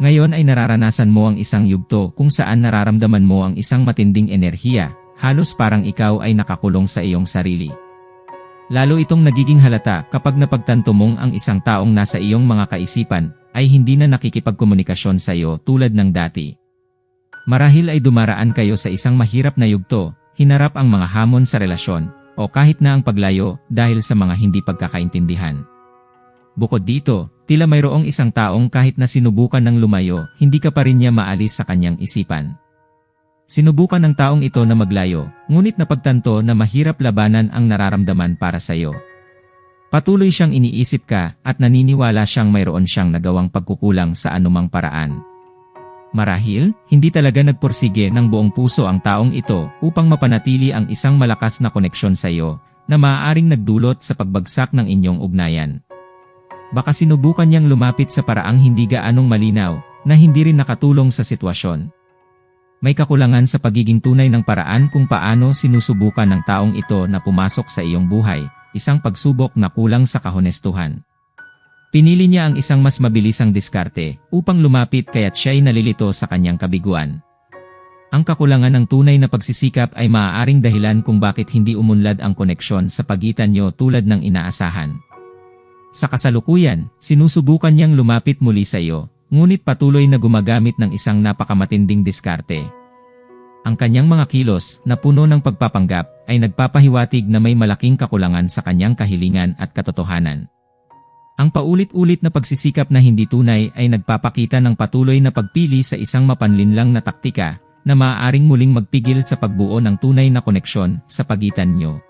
Ngayon ay nararanasan mo ang isang yugto kung saan nararamdaman mo ang isang matinding enerhiya, halos parang ikaw ay nakakulong sa iyong sarili. Lalo itong nagiging halata kapag napagtanto mong ang isang taong nasa iyong mga kaisipan ay hindi na nakikipagkomunikasyon sa iyo tulad ng dati. Marahil ay dumaraan kayo sa isang mahirap na yugto, hinarap ang mga hamon sa relasyon, o kahit na ang paglayo dahil sa mga hindi pagkakaintindihan. Bukod dito, tila mayroong isang taong kahit na sinubukan ng lumayo, hindi ka pa rin niya maalis sa kanyang isipan. Sinubukan ng taong ito na maglayo, ngunit napagtanto na mahirap labanan ang nararamdaman para sa iyo. Patuloy siyang iniisip ka at naniniwala siyang mayroon siyang nagawang pagkukulang sa anumang paraan. Marahil, hindi talaga nagpursige ng buong puso ang taong ito upang mapanatili ang isang malakas na koneksyon sa iyo na maaaring nagdulot sa pagbagsak ng inyong ugnayan. Baka sinubukan niyang lumapit sa paraang hindi gaanong malinaw na hindi rin nakatulong sa sitwasyon. May kakulangan sa pagiging tunay ng paraan kung paano sinusubukan ng taong ito na pumasok sa iyong buhay, isang pagsubok na kulang sa kahonestuhan. Pinili niya ang isang mas mabilisang diskarte upang lumapit kaya't siya'y nalilito sa kanyang kabiguan. Ang kakulangan ng tunay na pagsisikap ay maaaring dahilan kung bakit hindi umunlad ang koneksyon sa pagitan nyo tulad ng inaasahan. Sa kasalukuyan, sinusubukan niyang lumapit muli sa iyo, ngunit patuloy na gumagamit ng isang napakamatinding diskarte. Ang kanyang mga kilos na puno ng pagpapanggap ay nagpapahiwatig na may malaking kakulangan sa kanyang kahilingan at katotohanan. Ang paulit-ulit na pagsisikap na hindi tunay ay nagpapakita ng patuloy na pagpili sa isang mapanlinlang na taktika na maaaring muling magpigil sa pagbuo ng tunay na koneksyon sa pagitan nyo.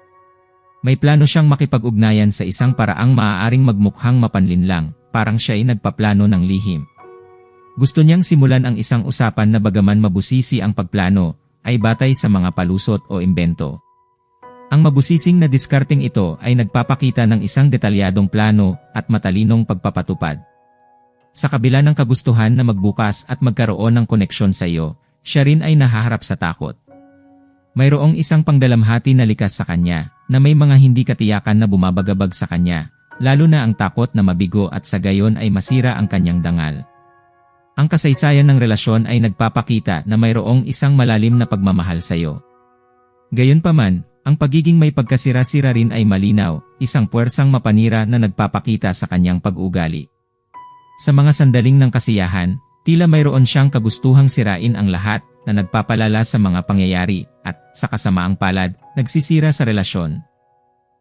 May plano siyang makipag-ugnayan sa isang paraang maaaring magmukhang mapanlinlang, parang siya ay nagpaplano ng lihim. Gusto niyang simulan ang isang usapan na bagaman mabusisi ang pagplano, ay batay sa mga palusot o imbento. Ang mabusising na diskarting ito ay nagpapakita ng isang detalyadong plano at matalinong pagpapatupad. Sa kabila ng kagustuhan na magbukas at magkaroon ng koneksyon sa iyo, siya rin ay nahaharap sa takot. Mayroong isang pangdalamhati na likas sa kanya, na may mga hindi katiyakan na bumabagabag sa kanya, lalo na ang takot na mabigo at sa gayon ay masira ang kanyang dangal. Ang kasaysayan ng relasyon ay nagpapakita na mayroong isang malalim na pagmamahal sa iyo. Gayunpaman, ang pagiging may pagkasira-sira rin ay malinaw, isang puwersang mapanira na nagpapakita sa kanyang pag-ugali. Sa mga sandaling ng kasiyahan, tila mayroon siyang kagustuhang sirain ang lahat na nagpapalala sa mga pangyayari at, sa kasamaang palad, nagsisira sa relasyon.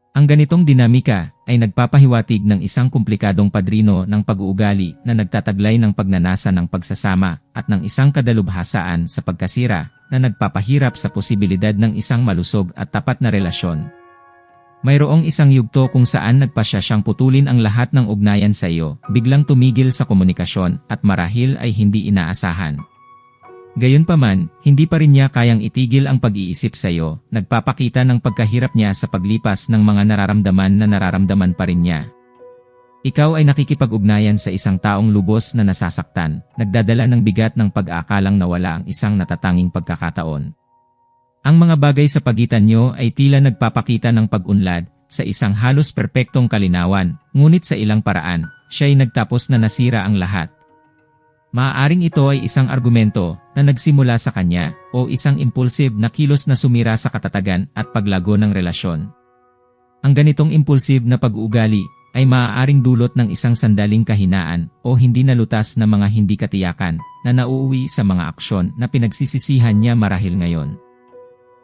Ang ganitong dinamika ay nagpapahiwatig ng isang komplikadong padrino ng pag-uugali na nagtataglay ng pagnanasa ng pagsasama at ng isang kadalubhasaan sa pagkasira na nagpapahirap sa posibilidad ng isang malusog at tapat na relasyon. Mayroong isang yugto kung saan nagpasya siyang putulin ang lahat ng ugnayan sa iyo, biglang tumigil sa komunikasyon at marahil ay hindi inaasahan. Gayunpaman, hindi pa rin niya kayang itigil ang pag-iisip sa iyo, nagpapakita ng pagkahirap niya sa paglipas ng mga nararamdaman na nararamdaman pa rin niya. Ikaw ay nakikipag-ugnayan sa isang taong lubos na nasasaktan, nagdadala ng bigat ng pag-aakalang nawala ang isang natatanging pagkakataon. Ang mga bagay sa pagitan niyo ay tila nagpapakita ng pag-unlad sa isang halos perpektong kalinawan, ngunit sa ilang paraan, siya ay nagtapos na nasira ang lahat. Maaaring ito ay isang argumento na nagsimula sa kanya o isang impulsive na kilos na sumira sa katatagan at paglago ng relasyon. Ang ganitong impulsive na pag-uugali ay maaaring dulot ng isang sandaling kahinaan o hindi nalutas na mga hindi katiyakan na nauuwi sa mga aksyon na pinagsisisihan niya marahil ngayon.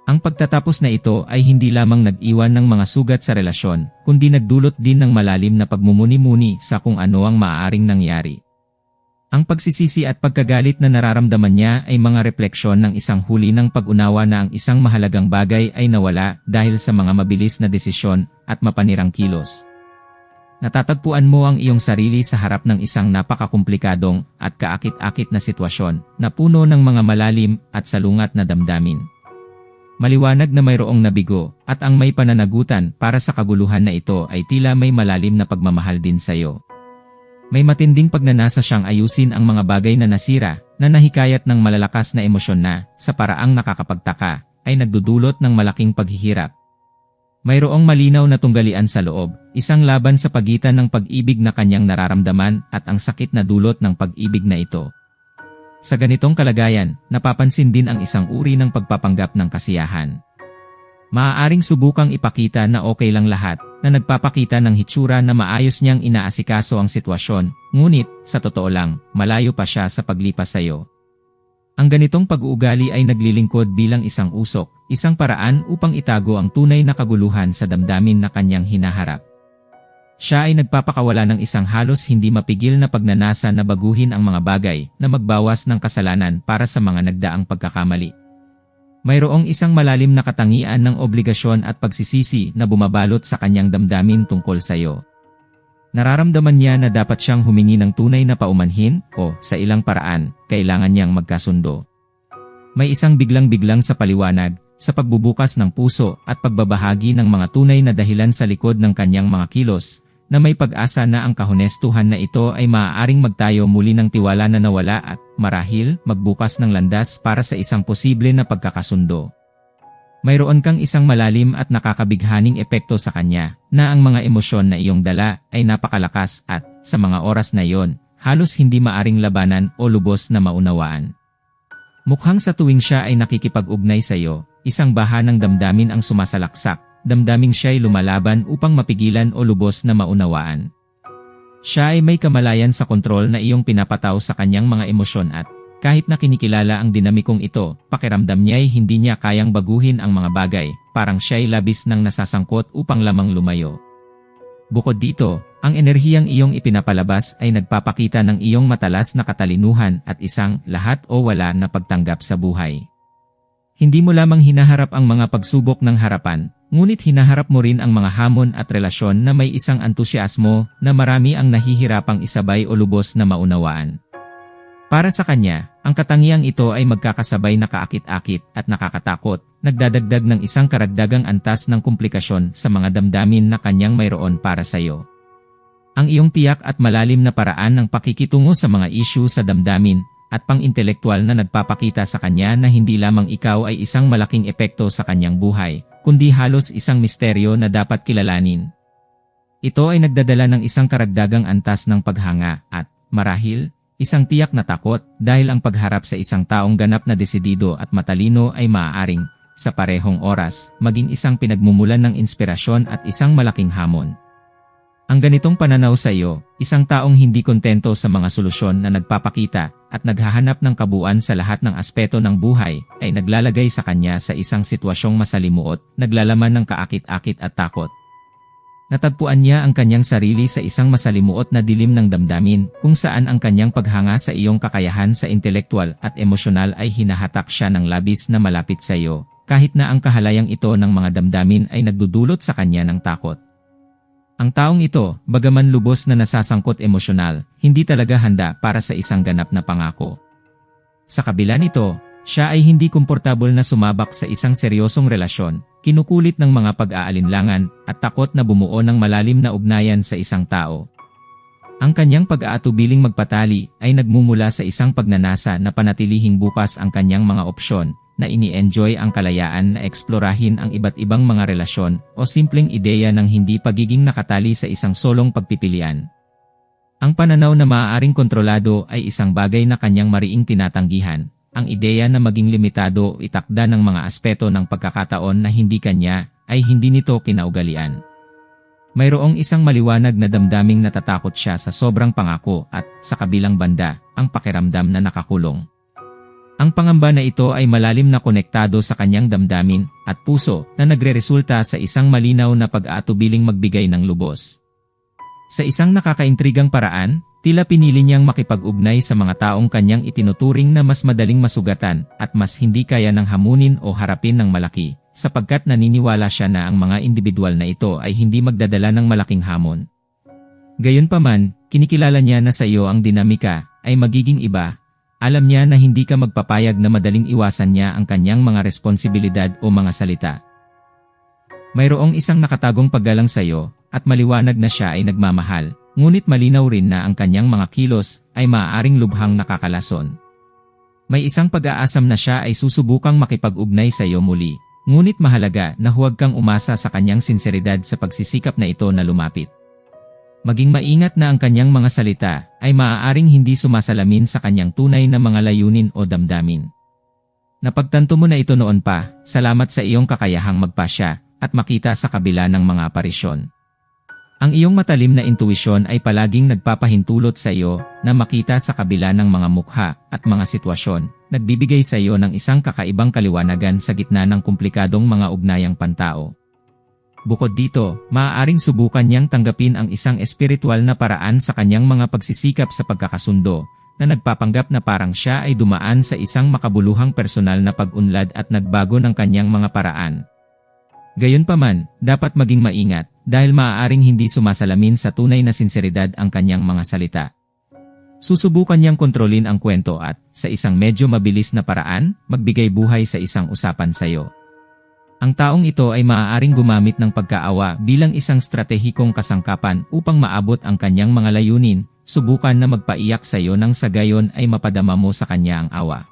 Ang pagtatapos na ito ay hindi lamang nag-iwan ng mga sugat sa relasyon, kundi nagdulot din ng malalim na pagmumuni-muni sa kung ano ang maaaring nangyari. Ang pagsisisi at pagkagalit na nararamdaman niya ay mga refleksyon ng isang huli ng pag-unawa na ang isang mahalagang bagay ay nawala dahil sa mga mabilis na desisyon at mapanirang kilos. Natatagpuan mo ang iyong sarili sa harap ng isang napakakomplikadong at kaakit-akit na sitwasyon na puno ng mga malalim at salungat na damdamin. Maliwanag na mayroong nabigo at ang may pananagutan para sa kaguluhan na ito ay tila may malalim na pagmamahal din sa iyo. May matinding pagnanasa siyang ayusin ang mga bagay na nasira na nahikayat ng malalakas na emosyon na, sa paraang nakakapagtaka, ay nagdudulot ng malaking paghihirap. Mayroong malinaw na tunggalian sa loob, isang laban sa pagitan ng pag-ibig na kanyang nararamdaman at ang sakit na dulot ng pag-ibig na ito. Sa ganitong kalagayan, napapansin din ang isang uri ng pagpapanggap ng kasiyahan. Maaaring subukang ipakita na okay lang lahat, na nagpapakita ng hitsura na maayos niyang inaasikaso ang sitwasyon, ngunit, sa totoo lang, malayo pa siya sa paglipas sa iyo. Ang ganitong pag-uugali ay naglilingkod bilang isang usok, isang paraan upang itago ang tunay na kaguluhan sa damdamin na kanyang hinaharap. Siya ay nagpapakawala ng isang halos hindi mapigil na pagnanasa na baguhin ang mga bagay na magbawas ng kasalanan para sa mga nagdaang pagkakamali. Mayroong isang malalim na katangian ng obligasyon at pagsisisi na bumabalot sa kanyang damdamin tungkol sa iyo. Nararamdaman niya na dapat siyang humingi ng tunay na paumanhin o, sa ilang paraan, kailangan niyang magkasundo. May isang biglang-biglang sa paliwanag, sa pagbubukas ng puso at pagbabahagi ng mga tunay na dahilan sa likod ng kanyang mga kilos, na may pag-asa na ang kahonestuhan na ito ay maaaring magtayo muli ng tiwala na nawala at, marahil, magbukas ng landas para sa isang posible na pagkakasundo. Mayroon kang isang malalim at nakakabighaning epekto sa kanya, na ang mga emosyon na iyong dala ay napakalakas at, sa mga oras na iyon, halos hindi maaring labanan o lubos na maunawaan. Mukhang sa tuwing siya ay nakikipag-ugnay sa iyo, isang baha ng damdamin ang sumasalaksak, damdaming siya'y lumalaban upang mapigilan o lubos na maunawaan. Siya ay may kamalayan sa kontrol na iyong pinapataw sa kanyang mga emosyon at, kahit na kinikilala ang dinamikong ito, pakiramdam niya'y hindi niya kayang baguhin ang mga bagay, parang siya'y labis ng nasasangkot upang lamang lumayo. Bukod dito, ang enerhiyang iyong ipinapalabas ay nagpapakita ng iyong matalas na katalinuhan at isang lahat o wala na pagtanggap sa buhay. Hindi mo lamang hinaharap ang mga pagsubok ng harapan, Ngunit hinaharap mo rin ang mga hamon at relasyon na may isang entusiasmo na marami ang nahihirapang isabay o lubos na maunawaan. Para sa kanya, ang katangiang ito ay magkakasabay na kaakit-akit at nakakatakot, nagdadagdag ng isang karagdagang antas ng komplikasyon sa mga damdamin na kanyang mayroon para sa iyo. Ang iyong tiyak at malalim na paraan ng pakikitungo sa mga isyu sa damdamin at pang-intelektual na nagpapakita sa kanya na hindi lamang ikaw ay isang malaking epekto sa kanyang buhay, kundi halos isang misteryo na dapat kilalanin. Ito ay nagdadala ng isang karagdagang antas ng paghanga at, marahil, isang tiyak na takot dahil ang pagharap sa isang taong ganap na desidido at matalino ay maaaring, sa parehong oras, maging isang pinagmumulan ng inspirasyon at isang malaking hamon. Ang ganitong pananaw sa iyo, isang taong hindi kontento sa mga solusyon na nagpapakita at naghahanap ng kabuuan sa lahat ng aspeto ng buhay, ay naglalagay sa kanya sa isang sitwasyong masalimuot, naglalaman ng kaakit-akit at takot. Natagpuan niya ang kanyang sarili sa isang masalimuot na dilim ng damdamin, kung saan ang kanyang paghanga sa iyong kakayahan sa intelektual at emosyonal ay hinahatak siya ng labis na malapit sa iyo, kahit na ang kahalayang ito ng mga damdamin ay nagdudulot sa kanya ng takot. Ang taong ito, bagaman lubos na nasasangkot emosyonal, hindi talaga handa para sa isang ganap na pangako. Sa kabila nito, siya ay hindi komportable na sumabak sa isang seryosong relasyon, kinukulit ng mga pag-aalinlangan at takot na bumuo ng malalim na ugnayan sa isang tao. Ang kanyang pag-aatubiling magpatali ay nagmumula sa isang pagnanasa na panatilihing bukas ang kanyang mga opsyon na ini-enjoy ang kalayaan na eksplorahin ang iba't ibang mga relasyon o simpleng ideya ng hindi pagiging nakatali sa isang solong pagpipilian. Ang pananaw na maaaring kontrolado ay isang bagay na kanyang mariing tinatanggihan. Ang ideya na maging limitado o itakda ng mga aspeto ng pagkakataon na hindi kanya ay hindi nito kinaugalian. Mayroong isang maliwanag na damdaming natatakot siya sa sobrang pangako at, sa kabilang banda, ang pakiramdam na nakakulong. Ang pangamba na ito ay malalim na konektado sa kanyang damdamin at puso na nagreresulta sa isang malinaw na pag-aatubiling magbigay ng lubos. Sa isang nakakaintrigang paraan, tila pinili niyang makipag-ugnay sa mga taong kanyang itinuturing na mas madaling masugatan at mas hindi kaya ng hamunin o harapin ng malaki, sapagkat naniniwala siya na ang mga individual na ito ay hindi magdadala ng malaking hamon. Gayunpaman, kinikilala niya na sa iyo ang dinamika ay magiging iba alam niya na hindi ka magpapayag na madaling iwasan niya ang kanyang mga responsibilidad o mga salita. Mayroong isang nakatagong paggalang sa iyo at maliwanag na siya ay nagmamahal, ngunit malinaw rin na ang kanyang mga kilos ay maaaring lubhang nakakalason. May isang pag-aasam na siya ay susubukang makipag-ugnay sa iyo muli, ngunit mahalaga na huwag kang umasa sa kanyang sinseridad sa pagsisikap na ito na lumapit. Maging maingat na ang kanyang mga salita ay maaaring hindi sumasalamin sa kanyang tunay na mga layunin o damdamin. Napagtanto mo na ito noon pa, salamat sa iyong kakayahang magpasya at makita sa kabila ng mga aparisyon. Ang iyong matalim na intuisyon ay palaging nagpapahintulot sa iyo na makita sa kabila ng mga mukha at mga sitwasyon, nagbibigay sa iyo ng isang kakaibang kaliwanagan sa gitna ng komplikadong mga ugnayang pantao. Bukod dito, maaaring subukan niyang tanggapin ang isang espiritual na paraan sa kanyang mga pagsisikap sa pagkakasundo, na nagpapanggap na parang siya ay dumaan sa isang makabuluhang personal na pag-unlad at nagbago ng kanyang mga paraan. Gayunpaman, dapat maging maingat, dahil maaaring hindi sumasalamin sa tunay na sinseridad ang kanyang mga salita. Susubukan niyang kontrolin ang kwento at, sa isang medyo mabilis na paraan, magbigay buhay sa isang usapan sa iyo. Ang taong ito ay maaaring gumamit ng pagkaawa bilang isang stratehikong kasangkapan upang maabot ang kanyang mga layunin, subukan na magpaiyak sa iyo nang sa gayon ay mapadama mo sa kanya ang awa.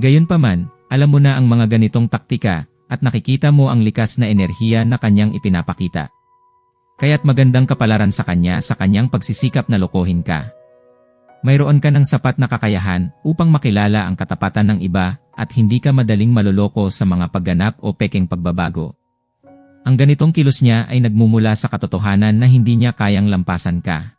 Gayunpaman, alam mo na ang mga ganitong taktika, at nakikita mo ang likas na enerhiya na kanyang ipinapakita. Kaya't magandang kapalaran sa kanya sa kanyang pagsisikap na lokohin ka. Mayroon ka ng sapat na kakayahan upang makilala ang katapatan ng iba at hindi ka madaling maloloko sa mga pagganap o peking pagbabago. Ang ganitong kilos niya ay nagmumula sa katotohanan na hindi niya kayang lampasan ka.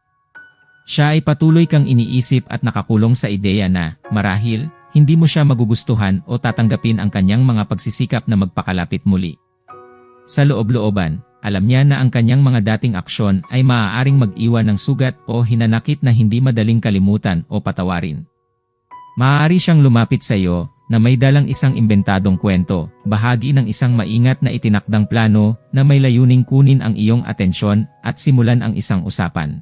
Siya ay patuloy kang iniisip at nakakulong sa ideya na, marahil, hindi mo siya magugustuhan o tatanggapin ang kanyang mga pagsisikap na magpakalapit muli. Sa loob-looban, alam niya na ang kanyang mga dating aksyon ay maaaring mag-iwan ng sugat o hinanakit na hindi madaling kalimutan o patawarin. Maaari siyang lumapit sa iyo na may dalang isang imbentadong kwento, bahagi ng isang maingat na itinakdang plano na may layuning kunin ang iyong atensyon at simulan ang isang usapan.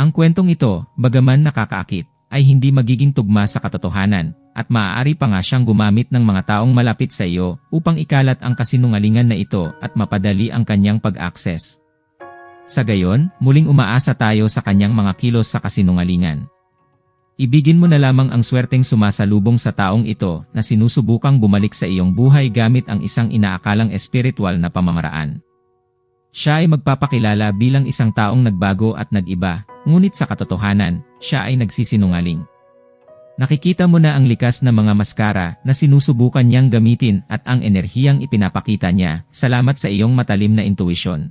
Ang kwentong ito, bagaman nakakaakit, ay hindi magiging tugma sa katotohanan at maaari pa nga siyang gumamit ng mga taong malapit sa iyo upang ikalat ang kasinungalingan na ito at mapadali ang kanyang pag-access. Sa gayon, muling umaasa tayo sa kanyang mga kilos sa kasinungalingan. Ibigin mo na lamang ang swerteng sumasalubong sa taong ito na sinusubukang bumalik sa iyong buhay gamit ang isang inaakalang espiritual na pamamaraan. Siya ay magpapakilala bilang isang taong nagbago at nag-iba, ngunit sa katotohanan, siya ay nagsisinungaling. Nakikita mo na ang likas na mga maskara na sinusubukan niyang gamitin at ang enerhiyang ipinapakita niya, salamat sa iyong matalim na intuisyon.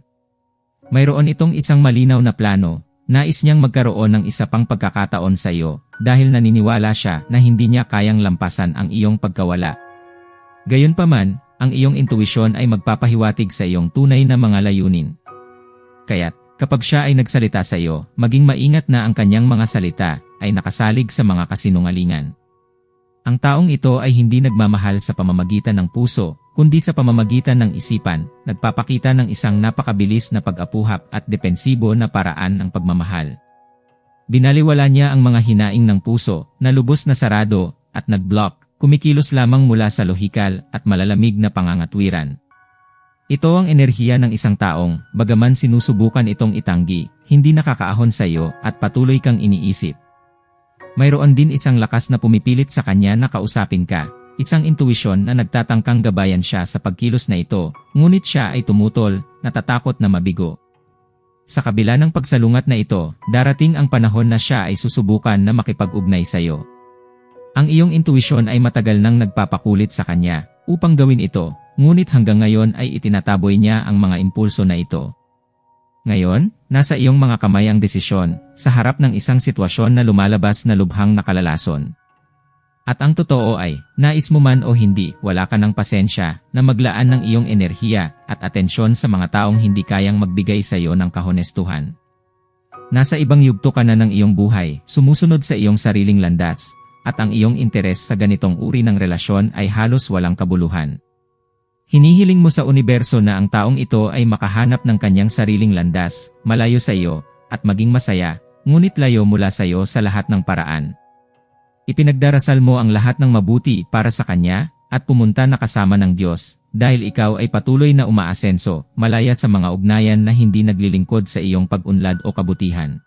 Mayroon itong isang malinaw na plano, nais niyang magkaroon ng isa pang pagkakataon sa iyo, dahil naniniwala siya na hindi niya kayang lampasan ang iyong pagkawala. Gayunpaman, ang iyong intuisyon ay magpapahiwatig sa iyong tunay na mga layunin. Kaya't, kapag siya ay nagsalita sa iyo, maging maingat na ang kanyang mga salita ay nakasalig sa mga kasinungalingan. Ang taong ito ay hindi nagmamahal sa pamamagitan ng puso, kundi sa pamamagitan ng isipan, nagpapakita ng isang napakabilis na pag-apuhap at depensibo na paraan ng pagmamahal. Binaliwala niya ang mga hinaing ng puso na lubos na sarado at nag-block, kumikilos lamang mula sa lohikal at malalamig na pangangatwiran. Ito ang enerhiya ng isang taong, bagaman sinusubukan itong itanggi, hindi nakakaahon sa iyo at patuloy kang iniisip. Mayroon din isang lakas na pumipilit sa kanya na kausapin ka, isang intuisyon na nagtatangkang gabayan siya sa pagkilos na ito, ngunit siya ay tumutol, natatakot na mabigo. Sa kabila ng pagsalungat na ito, darating ang panahon na siya ay susubukan na makipag-ugnay sa iyo. Ang iyong intuisyon ay matagal nang nagpapakulit sa kanya upang gawin ito, ngunit hanggang ngayon ay itinataboy niya ang mga impulso na ito. Ngayon, nasa iyong mga kamay ang desisyon sa harap ng isang sitwasyon na lumalabas na lubhang nakalalason. At ang totoo ay, nais mo man o hindi, wala ka ng pasensya na maglaan ng iyong enerhiya at atensyon sa mga taong hindi kayang magbigay sa iyo ng kahonestuhan. Nasa ibang yugto ka na ng iyong buhay, sumusunod sa iyong sariling landas, at ang iyong interes sa ganitong uri ng relasyon ay halos walang kabuluhan. Hinihiling mo sa universo na ang taong ito ay makahanap ng kanyang sariling landas, malayo sa iyo, at maging masaya, ngunit layo mula sa iyo sa lahat ng paraan. Ipinagdarasal mo ang lahat ng mabuti para sa Kanya at pumunta na kasama ng Diyos dahil ikaw ay patuloy na umaasenso, malaya sa mga ugnayan na hindi naglilingkod sa iyong pag-unlad o kabutihan.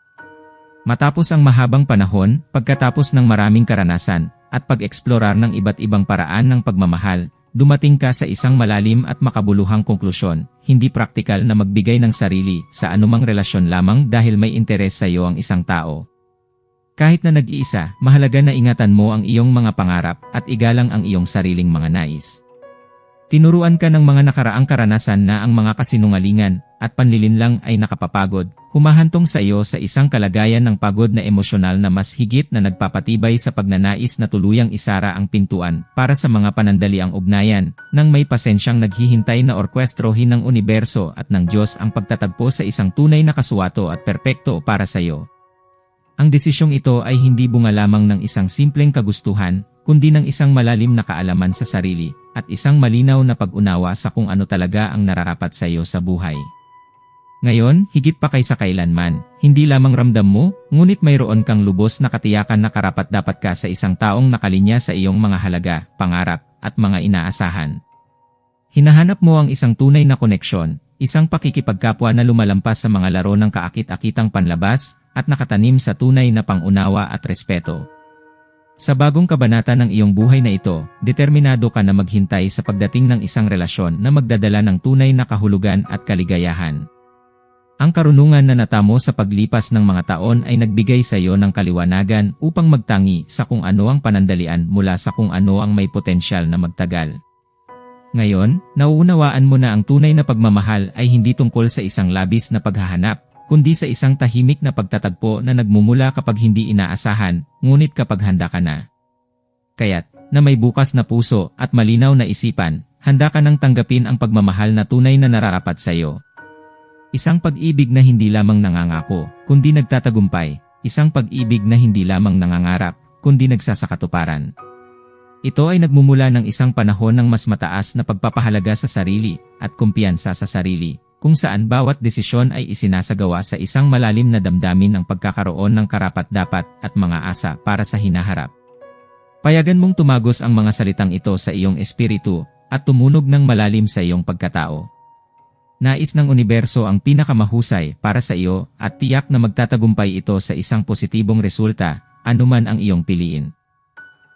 Matapos ang mahabang panahon, pagkatapos ng maraming karanasan, at pag-eksplorar ng iba't ibang paraan ng pagmamahal, dumating ka sa isang malalim at makabuluhang konklusyon, hindi praktikal na magbigay ng sarili sa anumang relasyon lamang dahil may interes sa iyo ang isang tao. Kahit na nag-iisa, mahalaga na ingatan mo ang iyong mga pangarap at igalang ang iyong sariling mga nais. Tinuruan ka ng mga nakaraang karanasan na ang mga kasinungalingan at panlilinlang ay nakapapagod, humahantong sa iyo sa isang kalagayan ng pagod na emosyonal na mas higit na nagpapatibay sa pagnanais na tuluyang isara ang pintuan para sa mga panandaliang ugnayan, nang may pasensyang naghihintay na orkwestrohin ng universo at ng Diyos ang pagtatagpo sa isang tunay na kasuwato at perpekto para sa iyo. Ang desisyong ito ay hindi bunga lamang ng isang simpleng kagustuhan, kundi ng isang malalim na kaalaman sa sarili at isang malinaw na pag-unawa sa kung ano talaga ang nararapat sa iyo sa buhay. Ngayon, higit pa kaysa kailanman, hindi lamang ramdam mo, ngunit mayroon kang lubos na katiyakan na karapat dapat ka sa isang taong nakalinya sa iyong mga halaga, pangarap, at mga inaasahan. Hinahanap mo ang isang tunay na koneksyon, isang pakikipagkapwa na lumalampas sa mga laro ng kaakit-akitang panlabas at nakatanim sa tunay na pangunawa at respeto. Sa bagong kabanata ng iyong buhay na ito, determinado ka na maghintay sa pagdating ng isang relasyon na magdadala ng tunay na kahulugan at kaligayahan. Ang karunungan na natamo sa paglipas ng mga taon ay nagbigay sa iyo ng kaliwanagan upang magtangi sa kung ano ang panandalian mula sa kung ano ang may potensyal na magtagal. Ngayon, nauunawaan mo na ang tunay na pagmamahal ay hindi tungkol sa isang labis na paghahanap, kundi sa isang tahimik na pagtatagpo na nagmumula kapag hindi inaasahan, ngunit kapag handa ka na. Kaya't, na may bukas na puso at malinaw na isipan, handa ka nang tanggapin ang pagmamahal na tunay na nararapat sa iyo. Isang pag-ibig na hindi lamang nangangako, kundi nagtatagumpay. Isang pag-ibig na hindi lamang nangangarap, kundi nagsasakatuparan. Ito ay nagmumula ng isang panahon ng mas mataas na pagpapahalaga sa sarili at kumpiyansa sa sarili, kung saan bawat desisyon ay isinasagawa sa isang malalim na damdamin ng pagkakaroon ng karapat-dapat at mga asa para sa hinaharap. Payagan mong tumagos ang mga salitang ito sa iyong espiritu at tumunog ng malalim sa iyong pagkatao. Nais ng universo ang pinakamahusay para sa iyo at tiyak na magtatagumpay ito sa isang positibong resulta, anuman ang iyong piliin.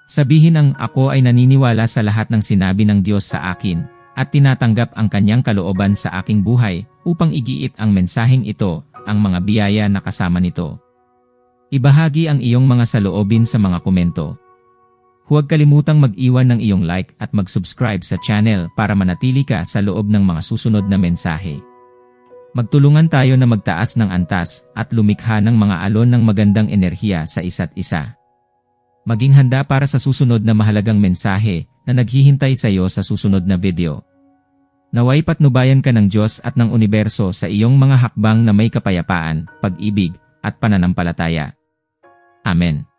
Sabihin ang ako ay naniniwala sa lahat ng sinabi ng Diyos sa akin at tinatanggap ang kanyang kalooban sa aking buhay upang igiit ang mensaheng ito, ang mga biyaya na kasama nito. Ibahagi ang iyong mga saloobin sa mga komento. Huwag kalimutang mag-iwan ng iyong like at mag-subscribe sa channel para manatili ka sa loob ng mga susunod na mensahe. Magtulungan tayo na magtaas ng antas at lumikha ng mga alon ng magandang enerhiya sa isa't isa. Maging handa para sa susunod na mahalagang mensahe na naghihintay sa iyo sa susunod na video. Naway patnubayan ka ng Diyos at ng universo sa iyong mga hakbang na may kapayapaan, pag-ibig, at pananampalataya. Amen.